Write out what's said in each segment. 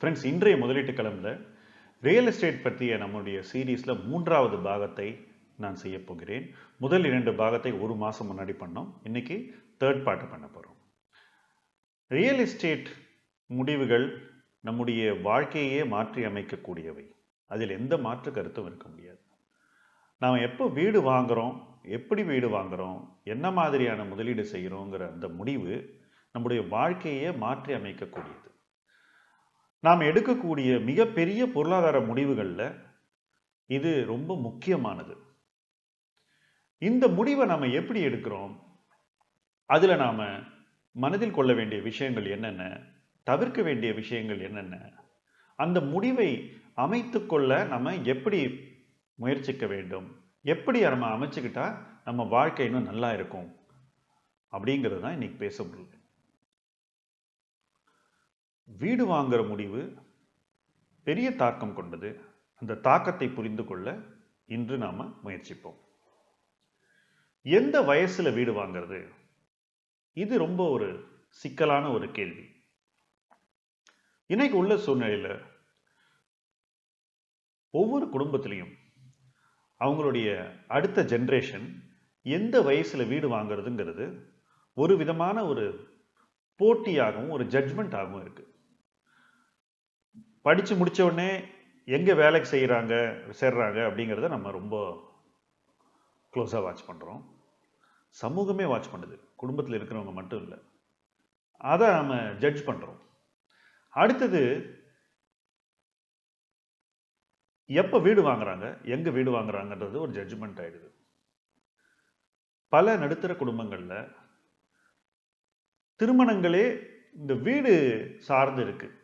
Friends இன்றைய முதலீட்டு கிளம்பில் real estate பற்றிய நம்முடைய சீரீஸில் மூன்றாவது பாகத்தை நான் செய்ய போகிறேன். முதல் இரண்டு பாகத்தை ஒரு மாதம் முன்னாடி பண்ணோம். இன்றைக்கி தேர்ட் பார்ட்டை பண்ண போகிறோம் ரியல் எஸ்டேட் முடிவுகள் நம்முடைய வாழ்க்கையே மாற்றி அமைக்கக்கூடியவை. அதில் எந்த மாற்று கருத்தும் இருக்க முடியாது. நாம் எப்போ வீடு வாங்குகிறோம் எப்படி வீடு வாங்குகிறோம் என்ன மாதிரியான முதலீடு செய்கிறோங்கிற அந்த முடிவு நம்முடைய வாழ்க்கையே மாற்றி அமைக்கக்கூடியது. நாம் எடுக்கக்கூடிய மிகப்பெரிய பொருளாதார முடிவுகளில் இது ரொம்ப முக்கியமானது. இந்த முடிவை நாம் எப்படி எடுக்கிறோம்? அதில் நாம் மனதில் கொள்ள வேண்டிய விஷயங்கள் என்னென்ன? தவிர்க்க வேண்டிய விஷயங்கள் என்னென்ன? அந்த முடிவை அமைத்து கொள்ள நம்ம எப்படி முயற்சிக்க வேண்டும்? எப்படி நம்ம அமைச்சுக்கிட்டா நம்ம வாழ்க்கை இன்னும் நல்லா இருக்கும்? அப்படிங்கிறது தான் இன்னைக்கு பேச முடியல வீடு வாங்குற முடிவு பெரிய தாக்கம் கொண்டது. அந்த தாக்கத்தை புரிந்து கொள்ள இன்று நாம முயற்சிப்போம். எந்த வயசுல வீடு வாங்குறது? இது ரொம்ப ஒரு சிக்கலான ஒரு கேள்வி. இன்னைக்கு உள்ள சூழ்நிலையில் ஒவ்வொரு குடும்பத்திலையும் அவங்களுடைய அடுத்த ஜென்ரேஷன் எந்த வயசுல வீடு வாங்குறதுங்கிறது ஒரு விதமான ஒரு போட்டியாகவும் ஒரு ஜட்ஜ்மெண்ட்டாகவும் இருக்கு. படித்து முடித்த உடனே எங்கே வேலைக்கு செய்கிறாங்க சேர்றாங்க அப்படிங்கிறத நம்ம ரொம்ப க்ளோஸாக வாட்ச் பண்ணுறோம் சமூகமே வாட்ச் பண்ணுது. குடும்பத்தில் இருக்கிறவங்க மட்டும் இல்லை. அதை நம்ம ஜட்ஜ் பண்ணுறோம் அடுத்தது எப்போ வீடு வாங்குறாங்க எங்கே வீடு வாங்குறாங்கன்றது ஒரு ஜட்ஜ்மெண்ட் ஆயிடுது. பல நடுத்தர குடும்பங்களில் திருமணங்களே இந்த வீடு சார்ந்து இருக்குது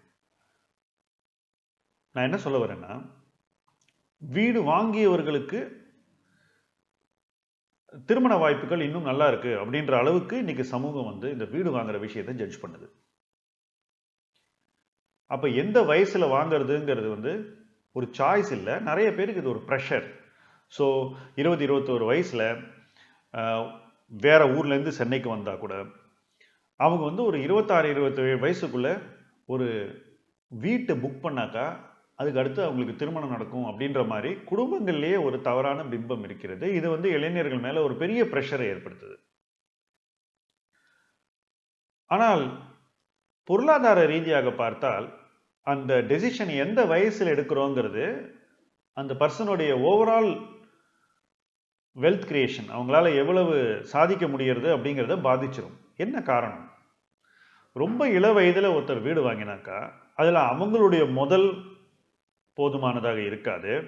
நான் என்ன சொல்ல வரேன்னா வீடு வாங்கியவர்களுக்கு திருமண வாய்ப்புகள் இன்னும் நல்லா இருக்கு அப்படின்ற அளவுக்கு இன்னைக்கு சமூகம் வந்து இந்த வீடு வாங்குற விஷயத்தை ஜட்ஜ் பண்ணுது. அப்ப எந்த வயசுல வாங்குறதுங்கிறது வந்து ஒரு சாய்ஸ் இல்லை. நிறைய பேருக்கு இது ஒரு ப்ரெஷர் ஸோ இருபது இருபத்தோரு வயசில் வேற ஊர்லேருந்து சென்னைக்கு வந்தால் கூட அவங்க வந்து ஒரு இருபத்தாறு இருபத்தேழு வயசுக்குள்ள ஒரு வீட்டை புக் பண்ணாக்கா அதுக்கு அடுத்து அவங்களுக்கு திருமணம் நடக்கும் அப்படின்ற மாதிரி குடும்பங்கள்லேயே ஒரு தவறான பிம்பம் இருக்கிறது. இது வந்து இளைஞர்கள் மேலே ஒரு பெரிய ப்ரெஷரை ஏற்படுத்துது. ஆனால் பொருளாதார ரீதியாக பார்த்தால் அந்த டெசிஷன் எந்த வயசில் எடுக்கிறோங்கிறது அந்த பர்சனுடைய ஓவரால் வெல்த் கிரியேஷன் அவங்களால எவ்வளவு சாதிக்க முடியறது அப்படிங்கிறத பாதிச்சிடும் என்ன காரணம்? ரொம்ப இள வயதில் ஒருத்தர் வீடு வாங்கினாக்கா அதில் அவங்களுடைய முதல் போதுமானதாக இருக்காது.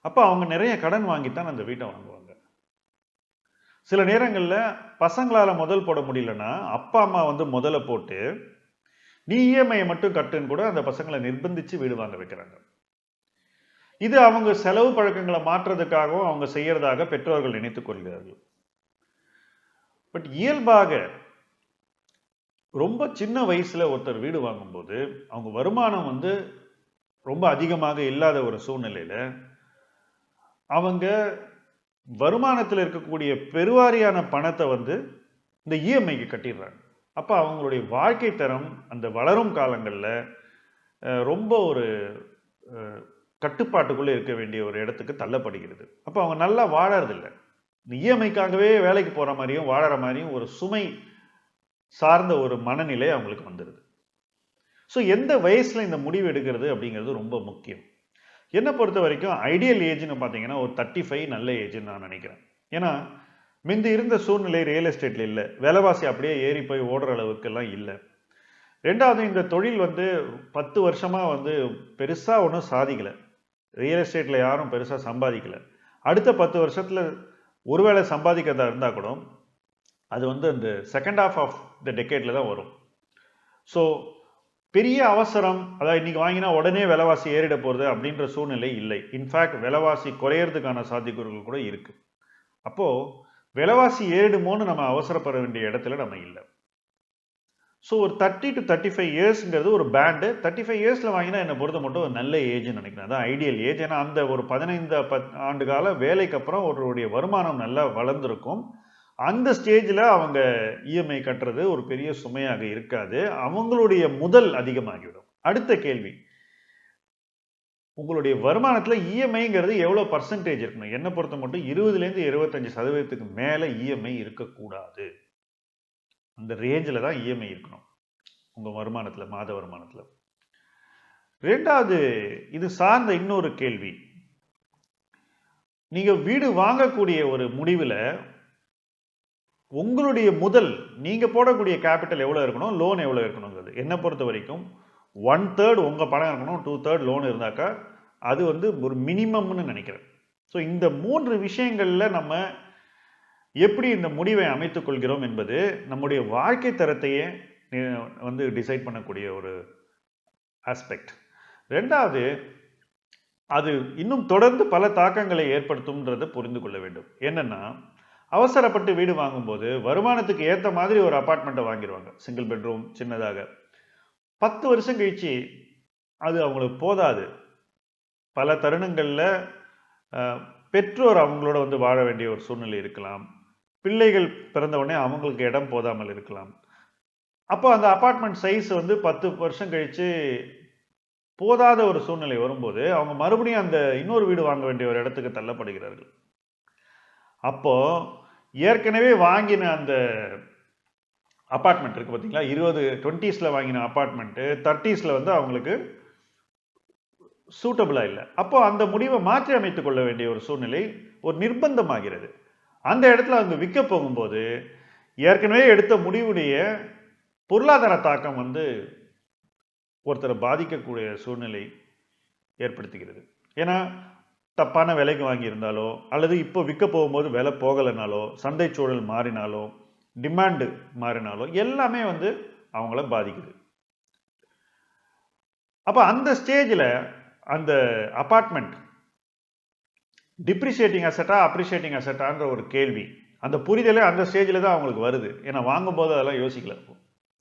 அப்போ அவங்க நிறைய கடன் வாங்கித்தான் அந்த வீட்டை வாங்குவாங்க. சில நேரங்களில் பசங்களால் முதல் போட முடியலன்னா அப்பா அம்மா வந்து முதல்ல போட்டு நீ இஎம்ஐயை மட்டும் கட்டுன்னு கூட அந்த பசங்களை நிர்பந்திச்சு வீடு வாங்க வைக்கிறாங்க. இது அவங்க செலவு பழக்கங்களை மாற்றுறதுக்காகவும் அவங்க செய்யறதாக பெற்றோர்கள் நினைத்துக் கொள்கிறார்கள். பட் இயல்பாக ரொம்ப சின்ன வயசுல ஒருத்தர் வீடு வாங்கும்போது அவங்க வருமானம் வந்து ரொம்ப அதிகமாக இல்லாத ஒரு சூழ்நிலையில் அவங்க வருமானத்தில் இருக்கக்கூடிய பெருவாரியான பணத்தை வந்து இந்த இஎம்ஐக்கு கட்டிடுறாங்க. அப்போ அவங்களுடைய வாழ்க்கை தரம் அந்த வளரும் காலங்களில் ரொம்ப ஒரு கட்டுப்பாட்டுக்குள்ளே இருக்க வேண்டிய ஒரு இடத்துக்கு தள்ளப்படுகிறது. அப்போ அவங்க நல்லா வாழறதில்லை. இந்த இஎம்ஐக்காகவே வேலைக்கு போகிற மாதிரியும் வாழற மாதிரியும் ஒரு சுமை சார்ந்த ஒரு மனநிலை அவங்களுக்கு வந்துடுது ஸோ எந்த வயசில் இந்த முடிவு எடுக்கிறது அப்படிங்கிறது ரொம்ப முக்கியம். என்னை பொறுத்த வரைக்கும் ஐடியல் ஏஜ்னு பார்த்தீங்கன்னா ஒரு தேர்ட்டி ஃபைவ் நல்ல ஏஜ்னு நான் நினைக்கிறேன். ஏன்னா முந்தி இருந்த சூழ்நிலை ரியல் எஸ்டேட்டில் இல்லை. விலைவாசி அப்படியே ஏறி போய் ஓடுற அளவுக்கெல்லாம் இல்லை. ரெண்டாவது இந்த தொழில் வந்து பத்து வருஷமாக வந்து பெருசாக ஒன்றும் சாதிக்கலை. ரியல் எஸ்டேட்டில் யாரும் பெருசாக சம்பாதிக்கலை. அடுத்த பத்து வருஷத்தில் ஒருவேளை சம்பாதிக்கிறதா இருந்தால் கூட அது வந்து அந்த செகண்ட் ஹாஃப் ஆஃப் த டெக்கேட்டில் தான் வரும். ஸோ பெரிய அவசரம் அதாவது இன்னைக்கு வாங்கினா உடனே விலைவாசி ஏறிட போகிறது அப்படின்ற சூழ்நிலை இல்லை. இன்ஃபேக்ட் விலைவாசி குறையிறதுக்கான சாத்தியக்கூறுகள் கூட இருக்குது அப்போது விலைவாசி ஏறிடுமோன்னு நம்ம அவசரப்பட வேண்டிய இடத்துல நம்ம இல்லை. ஸோ ஒரு தேர்ட்டி டு தேர்ட்டி ஃபைவ் இயர்ஸ்ங்கிறது ஒரு பேண்டு தேர்ட்டி ஃபைவ் இயர்ஸில் வாங்கினா என்னை பொறுத்த மட்டும் ஒரு நல்ல ஏஜ்னு நினைக்கிறேன். அதான் ஐடியல் ஏஜ் ஏன்னா அந்த ஒரு பதினைந்து பத் ஆண்டு கால வேலைக்கு அப்புறம் ஒருவருடைய வருமானம் நல்லா வளர்ந்துருக்கும். அந்த ஸ்டேஜில் அவங்க இஎம்ஐ கட்டுறது ஒரு பெரிய சுமையாக இருக்காது. அவங்களுடைய முதல் அதிகமாகிவிடும். அடுத்த கேள்வி. உங்களுடைய வருமானத்தில் இஎம்ஐங்கிறது எவ்வளோ பர்சன்டேஜ் இருக்கணும்? என்னை பொறுத்த மட்டும் இருபதுலேருந்து இருபத்தஞ்சு சதவீதத்துக்கு மேலே இஎம்ஐ இருக்கக்கூடாது. அந்த ரேஞ்சில் தான் இஎம்ஐ இருக்கணும். உங்கள் வருமானத்தில் மாத வருமானத்தில். ரெண்டாவது இது சார்ந்த இன்னொரு கேள்வி. நீங்கள் வீடு வாங்கக்கூடிய ஒரு முடிவில் உங்களுடைய முதல் நீங்கள் போடக்கூடிய கேபிட்டல் எவ்வளோ இருக்கணும்? லோன் எவ்வளோ இருக்கணுங்கிறது. என்னை பொறுத்த வரைக்கும் ஒன் தேர்ட் உங்கள் பணம் இருக்கணும் டூ தேர்ட் லோன் இருந்தாக்கா அது வந்து ஒரு மினிமம்னு நினைக்கிறேன். ஸோ இந்த மூன்று விஷயங்களில் நம்ம எப்படி இந்த முடிவை அமைத்துக்கொள்கிறோம் என்பது நம்முடைய வாழ்க்கை தரத்தையே வந்து டிசைட் பண்ணக்கூடிய ஒரு ஆஸ்பெக்ட் ரெண்டாவது அது இன்னும் தொடர்ந்து பல தாக்கங்களை ஏற்படுத்தும்ன்றதை புரிந்து கொள்ள வேண்டும். என்னென்னா அவசரப்பட்டு வீடு வாங்கும்போது வருமானத்துக்கு ஏற்ற மாதிரி ஒரு அப்பார்ட்மெண்ட்டை வாங்கிடுவாங்க சிங்கிள் பெட்ரூம் சின்னதாக. பத்து வருஷம் கழிச்சு அது அவங்களுக்கு போதாது. பல தருணங்களில் பெற்றோர் அவங்களோட வந்து வாழ வேண்டிய ஒரு சூழ்நிலை இருக்கலாம். பிள்ளைகள் பிறந்த உடனே அவங்களுக்கு இடம் போதாமல் இருக்கலாம். அப்போ அந்த அப்பார்ட்மெண்ட் சைஸ் வந்து பத்து வருஷம் கழித்து போதாத ஒரு சூழ்நிலை வரும்போது அவங்க மறுபடியும் அந்த இன்னொரு வீடு வாங்க வேண்டிய ஒரு இடத்துக்கு தள்ளப்படுகிறார்கள். அப்போது ஏற்கனவே வாங்கின அந்த அப்பார்ட்மெண்ட் இருக்குது பார்த்தீங்களா? இருபது டுவெண்ட்டீஸில் வாங்கின அப்பார்ட்மெண்ட்டு தேர்ட்டீஸில் வந்து அவங்களுக்கு சூட்டபிளாக இல்லை. அப்போ அந்த முடிவை மாற்றி அமைத்து கொள்ள வேண்டிய ஒரு சூழ்நிலை ஒரு நிர்பந்தமாகிறது. அந்த இடத்துல அவங்க விற்க போகும்போது ஏற்கனவே எடுத்த முடிவுடைய பொருளாதார தாக்கம் வந்து ஒருத்தரை பாதிக்கக்கூடிய சூழ்நிலை ஏற்படுத்துகிறது. ஏன்னா தப்பான விலைக்கு வாங்கியிருந்தாலோ அல்லது இப்போ விற்க போகும்போது விலை போகலைனாலோ சந்தை சூழல் மாறினாலோ டிமாண்டு மாறினாலோ எல்லாமே வந்து அவங்கள பாதிக்குது. அப்போ அந்த ஸ்டேஜில் அந்த அப்பார்ட்மெண்ட் டிப்ரிஷியேட்டிங் அசட்டா அப்ரிஷியேட்டிங் அசட்டான்ற ஒரு கேள்வி அந்த புரிதலே அந்த ஸ்டேஜில் தான் அவங்களுக்கு வருது. ஏன்னா வாங்கும்போது அதெல்லாம் யோசிக்கல.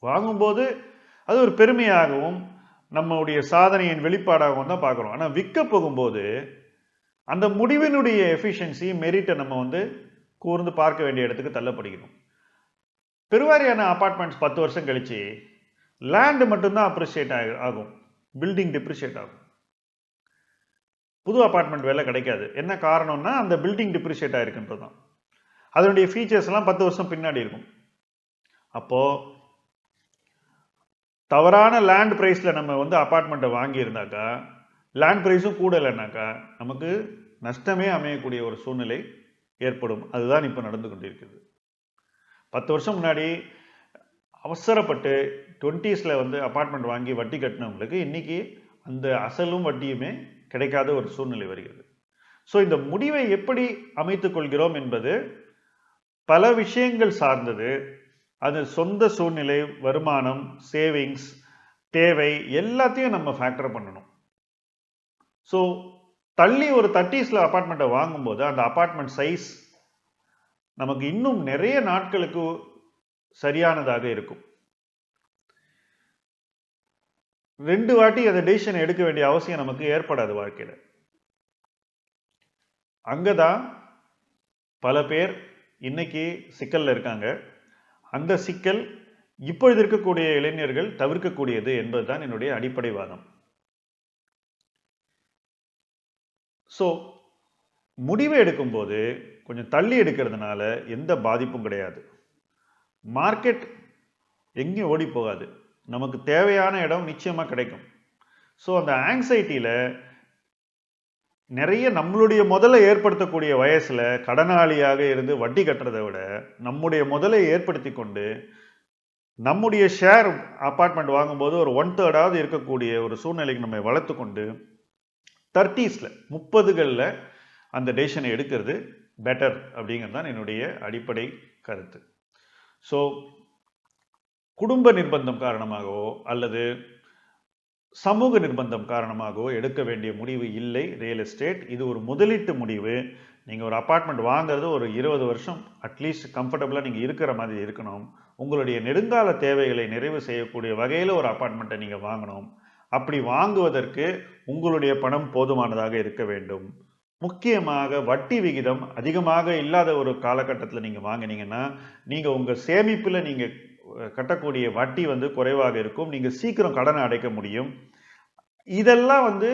வாங்கும்போது அது ஒரு பெருமையாகவும் நம்மளுடைய சாதனையின் வெளிப்பாடாகவும் தான் பார்க்குறோம். ஆனால் விற்க போகும்போது அந்த முடிவினுடைய எஃபிஷியன்சி மெரிட்டை நம்ம வந்து கூர்ந்து பார்க்க வேண்டிய இடத்துக்கு தள்ளப்படுகிறோம். பெருவாரியான அப்பார்ட்மெண்ட்ஸ் பத்து வருஷம் கழிச்சு லேண்டு மட்டும்தான் அப்ரிஷியேட் ஆகும். பில்டிங் டிப்ரிஷியேட் ஆகும். புது அப்பார்ட்மெண்ட் வேலை கிடைக்காது. என்ன காரணம்னா அந்த பில்டிங் டிப்ரிஷியேட் ஆகிருக்குன்றது தான் அதனுடைய ஃபீச்சர்ஸ்லாம் பத்து வருஷம் பின்னாடி இருக்கும். அப்போது தவறான லேண்ட் ப்ரைஸில் நம்ம வந்து அப்பார்ட்மெண்ட்டை வாங்கியிருந்தாக்கா லேண்ட் ப்ரைஸும் கூட இல்லைனாக்கா நமக்கு நஷ்டமே அமையக்கூடிய ஒரு சூழ்நிலை ஏற்படும். அதுதான் இப்போ நடந்து கொண்டிருக்குது பத்து வருஷம் முன்னாடி அவசரப்பட்டு டுவெண்ட்டீஸில் வந்து அப்பார்ட்மெண்ட் வாங்கி வட்டி கட்டினவங்களுக்கு இன்றைக்கி அந்த அசலும் வட்டியுமே கிடைக்காத ஒரு சூழ்நிலை வருகிறது. ஸோ இந்த முடிவை எப்படி அமைத்து கொள்கிறோம் என்பது பல விஷயங்கள் சார்ந்தது. அது சொந்த சூழ்நிலை வருமானம் சேவிங்ஸ் தேவை எல்லாத்தையும் நம்ம ஃபேக்டர் பண்ணணும். ஸோ தள்ளி ஒரு தர்ட்டிஸில் அப்பார்ட்மெண்ட்டை வாங்கும்போது அந்த அப்பார்ட்மெண்ட் சைஸ் நமக்கு இன்னும் நிறைய நாட்களுக்கு சரியானதாக இருக்கும். ரெண்டு வாட்டி அந்த டெசிஷன் எடுக்க வேண்டிய அவசியம் நமக்கு ஏற்படாது வாழ்க்கையில். அங்கே தான் பல பேர் இன்னைக்கு சிக்கலில் இருக்காங்க. அந்த சிக்கல் இப்பொழுது இருக்கக்கூடிய இளைஞர்கள் தவிர்க்கக்கூடியது என்பதுதான் என்னுடைய அடிப்படை வாதம். ஸோ முடிவை எடுக்கும்போது கொஞ்சம் தள்ளி எடுக்கிறதுனால எந்த பாதிப்பும் கிடையாது. மார்க்கெட் எங்கேயும் ஓடி போகாது. நமக்கு தேவையான இடம் நிச்சயமாக கிடைக்கும். ஸோ அந்த ஆங்ஸைட்டியில் நிறைய நம்மளுடைய முதலை ஏற்படுத்தக்கூடிய வயசில் கடனாளியாக இருந்து வட்டி கட்டுறதை விட நம்முடைய முதலை ஏற்படுத்தி கொண்டு நம்முடைய ஷேர் அப்பார்ட்மெண்ட் வாங்கும்போது ஒரு ஒன் தேர்டாவது இருக்கக்கூடிய ஒரு சூழ்நிலைக்கு நம்ம வளர்த்து கொண்டு தேர்ட்டீஸில் முப்பதுகளில் அந்த டெசிஷனை எடுக்கிறது பெட்டர் அப்படிங்கிறது தான் என்னுடைய அடிப்படை கருத்து. ஸோ குடும்ப நிர்பந்தம் காரணமாகவோ அல்லது சமூக நிர்பந்தம் காரணமாகவோ எடுக்க வேண்டிய முடிவு இல்லை. ரியல் எஸ்டேட் இது ஒரு முதலீட்டு முடிவு. நீங்கள் ஒரு அப்பார்ட்மெண்ட் வாங்குறது ஒரு இருபது வருஷம் அட்லீஸ்ட் கம்ஃபர்டபுளாக நீங்கள் இருக்கிற மாதிரி இருக்கணும். உங்களுடைய நெடுங்கால தேவைகளை நிறைவு செய்யக்கூடிய வகையில் ஒரு அப்பார்ட்மெண்ட்டை நீங்கள் வாங்கணும். அப்படி வாங்குவதற்கு உங்களுடைய பணம் போதுமானதாக இருக்க வேண்டும். முக்கியமாக வட்டி விகிதம் அதிகமாக இல்லாத ஒரு காலகட்டத்தில் நீங்கள் வாங்கினீங்கன்னா நீங்கள் உங்கள் சேமிப்பில் நீங்கள் கட்டக்கூடிய வட்டி வந்து குறைவாக இருக்கும். நீங்கள் சீக்கிரம் கடனை அடைக்க முடியும். இதெல்லாம் வந்து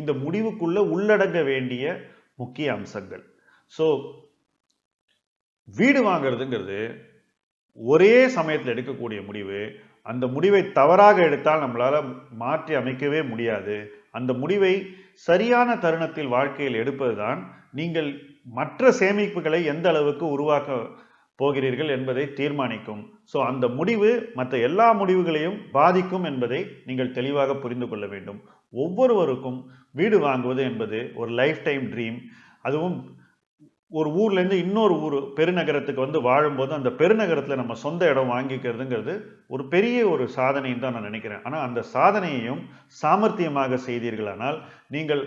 இந்த முடிவுக்குள்ளே உள்ளடங்க வேண்டிய முக்கிய அம்சங்கள். ஸோ வீடு வாங்குறதுங்கிறது ஒரே சமயத்தில் எடுக்கக்கூடிய முடிவு அந்த முடிவை தவறாக எடுத்தால் நம்மளால் மாற்றி அமைக்கவே முடியாது. அந்த முடிவை சரியான தருணத்தில் வாழ்க்கையில் எடுப்பதுதான் நீங்கள் மற்ற சேமிப்புகளை எந்த அளவுக்கு உருவாக்க போகிறீர்கள் என்பதை தீர்மானிக்கும். ஸோ அந்த முடிவு மற்ற எல்லா முடிவுகளையும் பாதிக்கும் என்பதை நீங்கள் தெளிவாக புரிந்து கொள்ள வேண்டும். ஒவ்வொருவருக்கும் வீடு வாங்குவது என்பது ஒரு லைஃப் டைம் ட்ரீம் அதுவும் ஒரு ஊர்லேருந்து இன்னொரு ஊர் பெருநகரத்துக்கு வந்து வாழும்போது அந்த பெருநகரத்தில் நம்ம சொந்த இடம் வாங்கிக்கிறதுங்கிறது ஒரு பெரிய ஒரு சாதனைன்னு தான் நான் நினைக்கிறேன். ஆனால் அந்த சாதனையையும் சாமர்த்தியமாக செய்தீர்களானால் நீங்கள்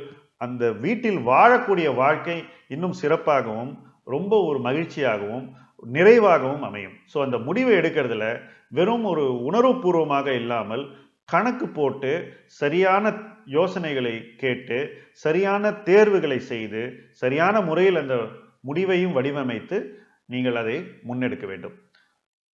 அந்த வீட்டில் வாழக்கூடிய வாழ்க்கை இன்னும் சிறப்பாகவும் ரொம்ப ஒரு மகிழ்ச்சியாகவும் நிறைவாகவும் அமையும். ஸோ அந்த முடிவை எடுக்கிறதுல வெறும் ஒரு உணர்வுபூர்வமாக இல்லாமல் கணக்கு போட்டு சரியான யோசனைகளை கேட்டு சரியான தேர்வுகளை செய்து சரியான முறையில் அந்த முடிவையும் வடிவமைத்து நீங்கள் அதை முன்னெடுக்க வேண்டும்.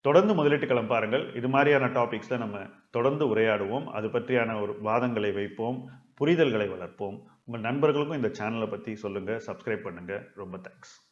தொடர்ந்து முதலீட்டு களம் பாருங்கள். இது மாதிரியான டாபிக்ஸில் நம்ம தொடர்ந்து உரையாடுவோம். அது பற்றியான ஒரு வாதங்களை வைப்போம். புரிதல்களை வளர்ப்போம். உங்கள் நண்பர்களுக்கும் இந்த சேனலை பற்றி சொல்லுங்கள் சப்ஸ்கிரைப் பண்ணுங்கள் ரொம்ப தேங்க்ஸ்